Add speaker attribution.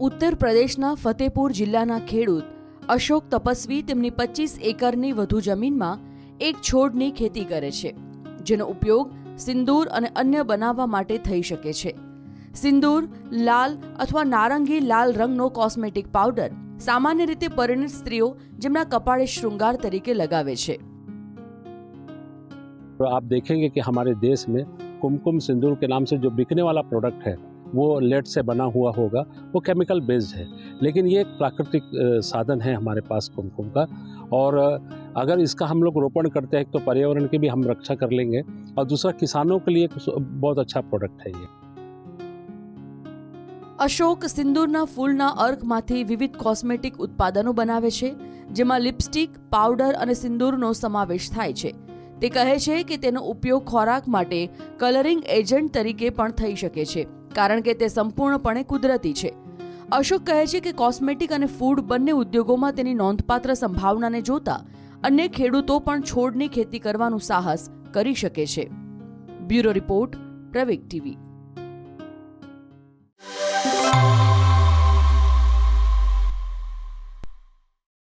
Speaker 1: ઉત્તર પ્રદેશના ફતેપુર જિલ્લાના ખેડૂત અશોક તપસ્વી તેમની પચીસ એકરની વધુ જમીનમાં એક છોડની ખેતી કરે છે જેનો ઉપયોગ સિંદૂર અને અન્ય બનાવવા માટે થઈ શકે છે સિંદૂર લાલ અથવા નારંગી લાલ રંગનો કોસ્મેટિક પાવડર સામાન્ય રીતે પરિણિત સ્ત્રીઓ જેમના કપાળે શૃંગાર તરીકે લગાવે છે
Speaker 2: तो आप देखेंगे कि हमारे देश में कुमकुम सिंदूर के नाम से जो बिकने वाला प्रोडक्ट है वो लेड से बना हुआ होगा वो केमिकल बेस्ड है लेकिन ये एक प्राकृतिक अ, साधन है हमारे पास कुमकुम का और अ, अगर इसका हम लोग रोपण करते हैं तो पर्यावरण की भी हम रक्षा कर लेंगे और दूसरा किसानों के लिए एक सु- बहुत अच्छा प्रोडक्ट है ये
Speaker 1: અશોક સિંદૂરના ફૂલના અર્કમાંથી વિવિધ કોસ્મેટિક ઉત્પાદનો બનાવે છે જેમાં લિપસ્ટિક પાવડર અને સિંદૂરનો સમાવેશ થાય છે તે કહે છે કે તેનો ઉપયોગ ખોરાક માટે કલરિંગ એજન્ટ તરીકે પણ થઈ શકે છે કારણ કે તે સંપૂર્ણપણે કુદરતી છે. અશોક કહે છે કે કોસ્મેટિક અને ફૂડ બંને ઉદ્યોગોમાં તેની નોંધપાત્ર સંભાવનાને જોતા અન્ય ખેડૂતો પણ છોડની ખેતી કરવાનું સાહસ કરી શકે છે. Bureau report Praveg TV.